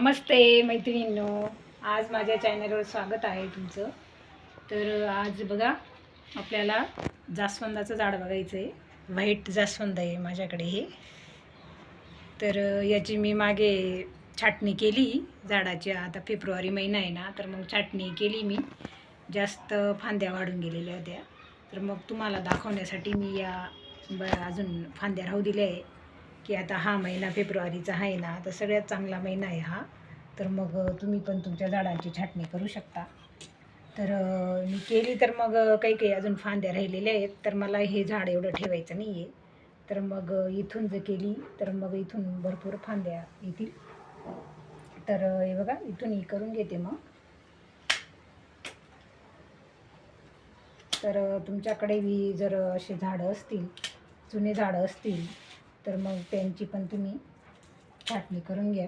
नमस्ते मैत्रिणींनो. आज माझ्या चॅनलवर स्वागत आहे तुमचं. तर आज बघा आपल्याला जास्वंदाचं झाड बघायचं आहे व्हाईट जास्वंद आहे माझ्याकडे हे. तर याची मी मागे छाटणी केली झाडाची. आता फेब्रुवारी महिना आहे ना तर मग छाटणी केली मी. जास्त फांद्या वाढून गेलेल्या होत्या. तर मग तुम्हाला दाखवण्यासाठी मी या ब अजून फांद्या राहू दिल्या आहे. की आता हा महिना फेब्रुवारीचा आहे ना तर सगळ्यात चांगला महिना आहे हा. तर मग तुम्ही पण तुमच्या झाडांची छाटणी करू शकता. तर मी केली तर मग काही काही अजून फांद्या राहिलेल्या आहेत तर मला हे झाड एवढं ठेवायचं नाही आहे तर मग इथून जर केली तर मग इथून भरपूर फांद्या येतील. तर हे बघा इथून ही करून घेते मग. तर तुमच्याकडे बी जर असे झाडं असतील जुने झाडं असतील तर मग त्यांची पण तुम्ही छाटणी करून घ्या.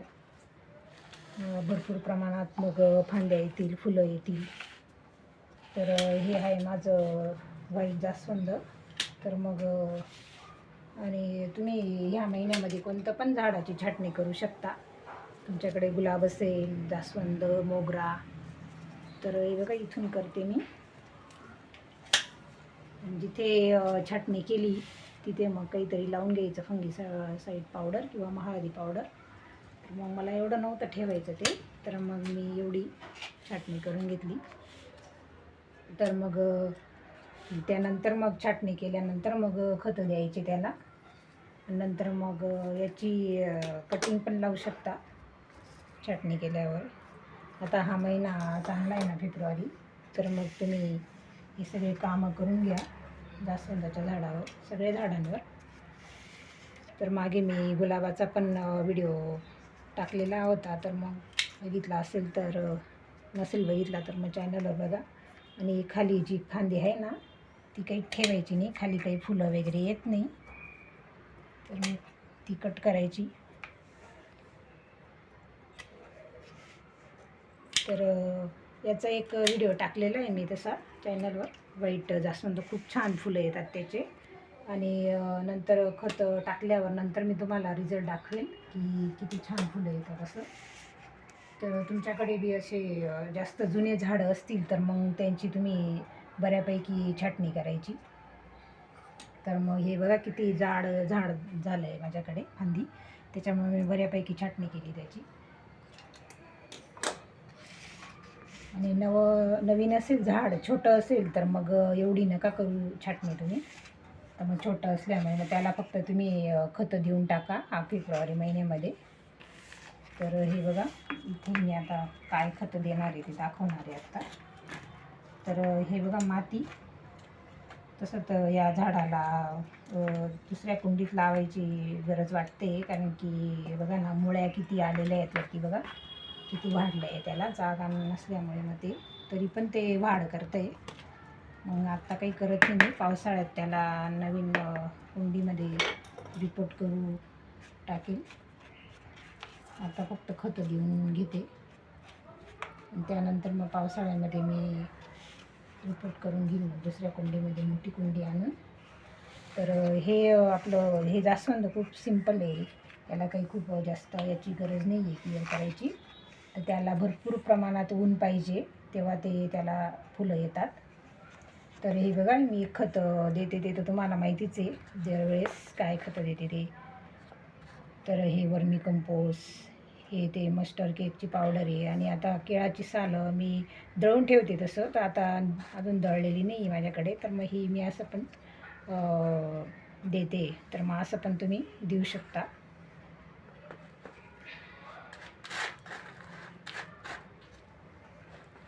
भरपूर प्रमाणात मग फांद्या येतील फुलं येतील. तर हे आहे माझं वाईट जास्वंद. तर मग आणि तुम्ही ह्या महिन्यामध्ये कोणतं पण झाडाची छाटणी करू शकता. तुमच्याकडे गुलाब असेल जास्वंद मोगरा. तर हे बघा इथून करते मी. जिथे छाटणी केली तिथे मग काहीतरी लावून घ्यायचं फंगी साईड पावडर किंवा महाळदी पावडर तर मग मला एवढं नव्हतं ठेवायचं ते. तर मग मी एवढी छाटणी करून घेतली. तर मग त्यानंतर मग छाटणी केल्यानंतर मग खतं द्यायची त्याला. नंतर मग याची कटिंग पण लावू शकता छाटणी केल्यावर. आता हा महिना चांगला आहे ना फेब्रुवारी. तर मग तुम्ही हे सगळे कामं करून घ्या. जास्वंदाच्या झाडावर सगळ्या झाडांवर. तर मागे मी गुलाबाचा पण व्हिडिओ टाकलेला होता. तर मग बघितला असेल तर नसेल बघितला तर मग चॅनलवर बघा. आणि खाली जी फांदी आहे ना ती काही ठेवायची नाही. खाली काही फुलं वगैरे येत नाही. तर मग ती कट करायची. तर याचा एक व्हिडिओ टाकलेला आहे मी तसा चॅनलवर वाईट जास्वंद खूप छान फुलं येतात त्याचे. आणि नंतर खतं टाकल्यावर नंतर मी तुम्हाला रिझल्ट दाखवेल की किती छान फुलं येतात असं. तर तुमच्याकडे बी असे जास्त जुने झाडं असतील तर मग त्यांची तुम्ही बऱ्यापैकी छाटणी करायची. तर मग हे बघा किती जाड झाड झालं आहे माझ्याकडे फांदी. त्याच्यामुळे मी बऱ्यापैकी छाटणी केली त्याची. आणि नव नवीन असेल झाड छोटं असेल तर मग एवढी नका करू छाटणी तुम्ही. तर मग छोटं असल्यामुळे मग त्याला फक्त तुम्ही खतं देऊन टाका हा फेब्रुवारी महिन्यामध्ये. तर हे बघा इथे मी आता काय खतं देणार आहे ते दाखवणार आहे आत्ता तर हे बघा माती. तसं तर या झाडाला दुसऱ्या कुंडीत लावायची गरज वाटते. कारण की बघा ना मुळ्या किती आलेल्या आहेत वरती बघा. किती वाढलं आहे त्याला जागा नसल्यामुळे मग ते तरी पण ते वाढ करतं आहे मग आत्ता काही करत नाही पावसाळ्यात त्याला नवीन कुंडीमध्ये रिपोर्ट करू टाकेल. आता फक्त खतं घेऊन घेते. त्यानंतर मग पावसाळ्यामध्ये मी रिपोर्ट करून घेईन. मग दुसऱ्या कुंडीमध्ये मोठी कुंडी आणून. तर हे आपलं हे जास्वंद खूप सिंपल आहे. त्याला काही खूप जास्त याची गरज नाही आहे क्लिअर करायची. तर त्याला भरपूर प्रमाणात ऊन पाहिजे तेव्हा ते त्याला फुलं येतात. तर हे बघा मी खतं देते ते तर तुम्हाला माहितीच आहे. दरवेळेस काय खतं देते ते. तर हे वर्मी कंपोस हे ते मस्टर केकची पावडर आहे. आणि आता केळाची सालं मी दळून ठेवते तसं तर आता अजून दळलेली नाही आहे माझ्याकडे. तर मग ही मी असं पण देते. तर मग असं पण तुम्ही देऊ शकता.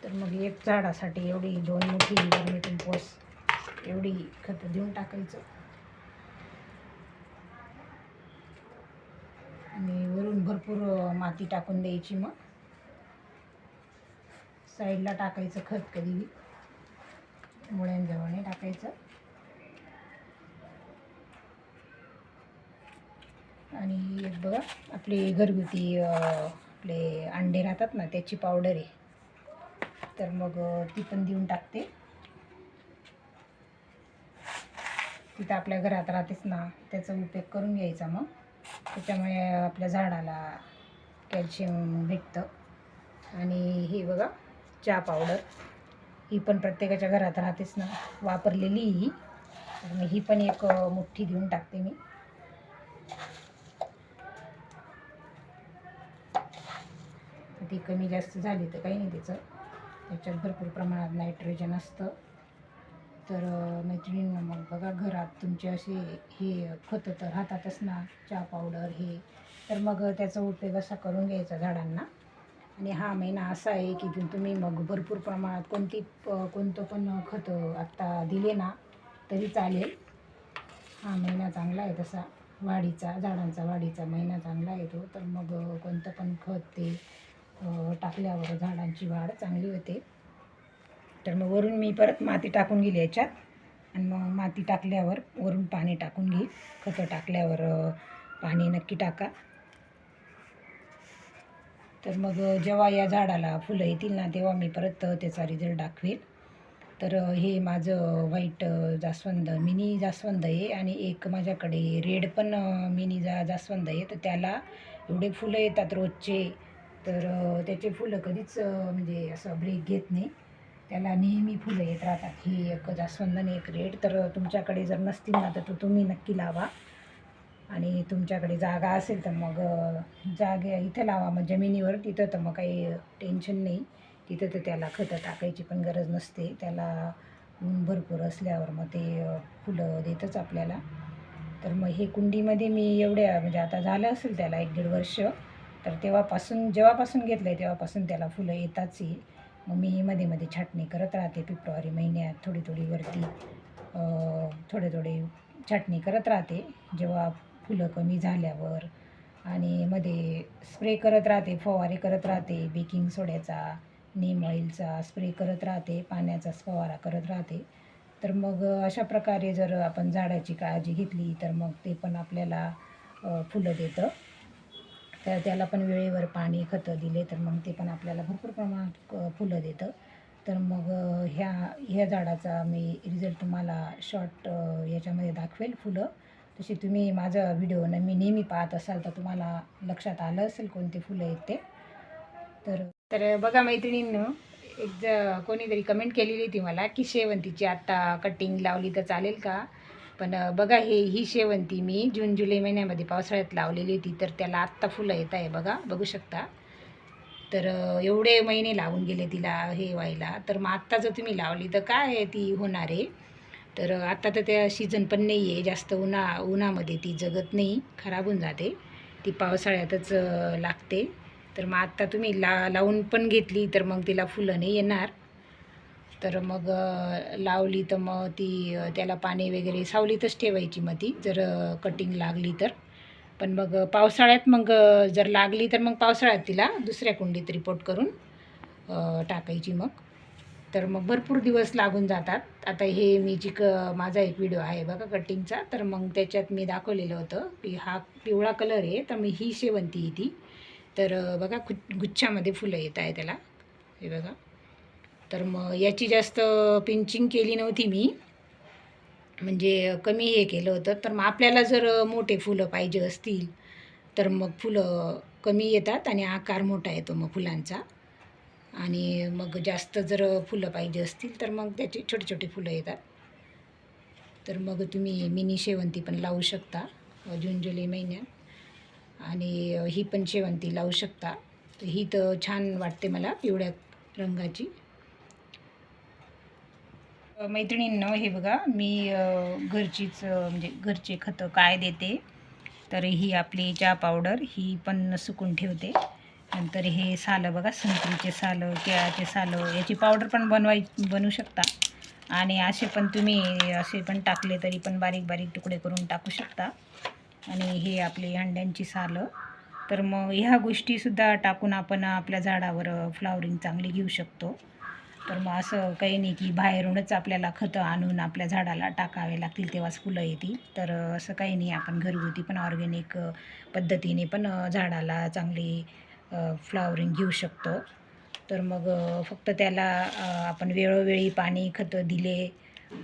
तर मग एक झाडासाठी एवढी दोन मोठी वर्मी कंपोस्ट एवढी खतं देऊन टाकायचं. आणि वरून भरपूर माती टाकून द्यायची मग. साईडला टाकायचं खत कधी मुळ्यांजवळ नाही टाकायचं. आणि एक बघा आपली घरगुती आपले अंडे राहतात ना त्याची पावडर आहे. तर मग ती पण देऊन टाकते. तिथं आपल्या घरात राहतेच ना त्याचा उपयोग करून घ्यायचा मग. त्याच्यामुळे आपल्या झाडाला कॅल्शियम भेटतं. आणि हे बघा चहा पावडर. ही पण प्रत्येकाच्या घरात राहतेच ना वापरलेली ही. मी मग ही पण एक मोठी देऊन टाकते मी. ती कमी जास्त झाली तर काही नाही त्याचं. त्याच्यात भरपूर प्रमाणात नायट्रोजन असतं. तर अ, मग बघा घरात तुमचे असे हे खतं तर राहतातच ना चहा पावडर हे. तर मग त्याचा उपयोग असा करून घ्यायचा झाडांना. आणि हा महिना असा आहे की तुम्ही मग भरपूर प्रमाणात कोणती कोणतं पण खतं आत्ता दिले ना तरी चालेल. हा महिना चांगला आहे तसा. वाढीचा झाडांचा वाढीचा महिना चांगला येतो तर मग कोणतं पण खत ते टाकल्यावर झाडांची वाढ चांगली होते. तर मग वरून मी परत माती टाकून घेईल याच्यात. आणि मग माती टाकल्यावर वरून पाणी टाकून घेईल खतं टाकल्यावर पाणी नक्की टाका. तर मग जेव्हा या झाडाला फुलं येतील ना तेव्हा मी परत त्याचा रिझल्ट दाखवेल. तर हे माझं व्हाईट जास्वंद मिनी जास्वंद आहे. आणि एक माझ्याकडे रेड पण मिनी जा जास्वंद आहे. तर त्याला एवढे फुलं येतात रोजचे. तर त्याचे फुलं कधीच म्हणजे असं ब्रेक घेत नाही. त्याला नेहमी फुलं येत राहतात. ही एक जास्वंद आणि एक रेड. तर तुमच्याकडे जर नसतील ना तर तो तुम्ही नक्की लावा. आणि तुमच्याकडे जागा असेल तर मग जागे इथं लावा. मग जमिनीवर तिथं तर मग काही टेन्शन नाही. तिथं तर त्याला खतं टाकायची पण गरज नसते. त्याला ऊन भरपूर असल्यावर मग ते फुलं देतच आपल्याला. तर मग हे कुंडीमध्ये मी एवढ्या म्हणजे आता झालं असेल त्याला एक दीड वर्ष. तर तेव्हापासून जेव्हापासून घेतलं आहे तेव्हापासून त्याला फुलं येताच आहे मग मी मध्ये मध्ये छाटणी करत राहते फेब्रुवारी महिन्यात. थोडी थोडी वरती थोडे थोडे छाटणी करत राहते. जेव्हा फुलं कमी झाल्यावर आणि मध्ये स्प्रे करत राहते फवारे करत राहते बेकिंग सोड्याचा नीम ऑइलचा स्प्रे करत राहते पाण्याचा फवारा करत राहते. तर मग अशा प्रकारे जर आपण झाडाची काळजी घेतली तर मग ते पण आपल्याला फुलं देतं. तर त्याला पण वेळेवर पाणी खतं दिले तर मग ते पण आपल्याला भरपूर प्रमाणात फुलं देतं. तर मग ह्या ह्या झाडाचा मी रिझल्ट तुम्हाला शॉर्ट याच्यामध्ये दाखवेल फुलं. तशी तुम्ही माझा व्हिडिओ न मी नेहमी पाहत असाल तर तुम्हाला लक्षात आलं असेल कोणते फुलं आहेत ते. तर तर बघा मैत्रिणींनं एक ज कोणीतरी कमेंट केलेली होती मला की शेवंतीची आत्ता कटिंग लावली तर चालेल का? पण बघा हे ही शेवंती मी जून जुलै महिन्यामध्ये पावसाळ्यात लावलेली होती तर त्याला आत्ता फुलं येत आहे बघा बघू शकता. तर एवढे महिने लावून गेले तिला हे व्हायला. तर मग आत्ता जर तुम्ही लावली तर काय आहे ती होणार आहे? तर आत्ता तर त्या सीझन पण नाही आहे जास्त उन्हा उन्हामध्ये ती जगत नाही खराब होऊन जाते. ती पावसाळ्यातच लागते. तर मग आत्ता तुम्ही ला लावून पण घेतली तर मग तिला फुलं नाही येणार. तर मग लावली तर मग ती त्याला पाणी वगैरे सावलीतच ठेवायची मग ती जर कटिंग लागली तर. पण मग पावसाळ्यात मग जर लागली तर मग पावसाळ्यात तिला दुसऱ्या कुंडीत रिपोर्ट करून टाकायची मग. तर मग भरपूर दिवस लागून जातात. आता हे मी जी क माझा एक व्हिडिओ आहे बघा कटिंगचा तर मग त्याच्यात मी दाखवलेलं होतं की हा पिवळा कलर आहे तर मी ही शेवंती ती. तर बघा गुच्छामध्ये फुलं येत आहे त्याला. हे बघा. तर मग याची जास्त पिंचिंग केली नव्हती मी. म्हणजे कमी हे केलं होतं. तर मग आपल्याला जर मोठे फुलं पाहिजे असतील तर मग फुलं कमी येतात आणि आकार मोठा येतो मग फुलांचा. आणि मग जास्त जर फुलं पाहिजे असतील तर मग त्याचे छोटे छोटे फुलं येतात. तर मग तुम्ही मिनी शेवंती पण लावू शकता जून जुलै महिन्यात. आणि ही पण शेवंती लावू शकता. तर ही तर छान वाटते मला पिवळ्या रंगाची. मैत्रिणींनो हे बघा मी घरचीच म्हणजे घरचे खतं काय देते तर ही आपली चहा पावडर ही पण सुकून ठेवते. नंतर हे सालं बघा संत्रीचे सालं केळाचे सालं याची पावडर पण बनवाय बनवू शकता. आणि असे पण तुम्ही असे पण टाकले तरी पण बारीक बारीक तुकडे करून टाकू शकता. आणि हे आपली अंड्यांची सालं. तर मग ह्या गोष्टीसुद्धा टाकून आपण आपल्या झाडावर फ्लावरिंग चांगली घेऊ शकतो. तर मग असं काही नाही की बाहेरूनच आपल्याला खतं आणून आपल्या झाडाला टाकावे लागतील तेव्हाच फुलं येतील. तर असं काही नाही आपण घरगुती पण ऑर्गॅनिक पद्धतीने पण झाडाला चांगली फ्लावरिंग घेऊ शकतो. तर मग फक्त त्याला आपण वेळोवेळी पाणी खतं दिले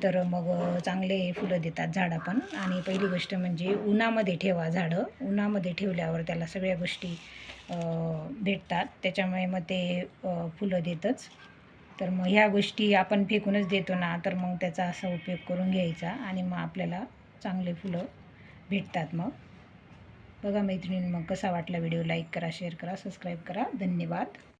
तर मग चांगले फुलं देतात झाडं पण. आणि पहिली गोष्ट म्हणजे उन्हामध्ये ठेवा झाडं. उन्हामध्ये ठेवल्यावर त्याला सगळ्या गोष्टी भेटतात. त्याच्यामुळे मग ते फुलं देतच. तर मग ह्या गोष्टी आपण फेकूनच देतो ना तर मग त्याचा असा उपयोग करून घ्यायचा आणि मग आपल्याला चांगले फुलं भेटतात मग. बघा मैत्रिणीं मग कसा वाटला व्हिडिओ? लाईक करा शेअर करा सबस्क्राईब करा. धन्यवाद.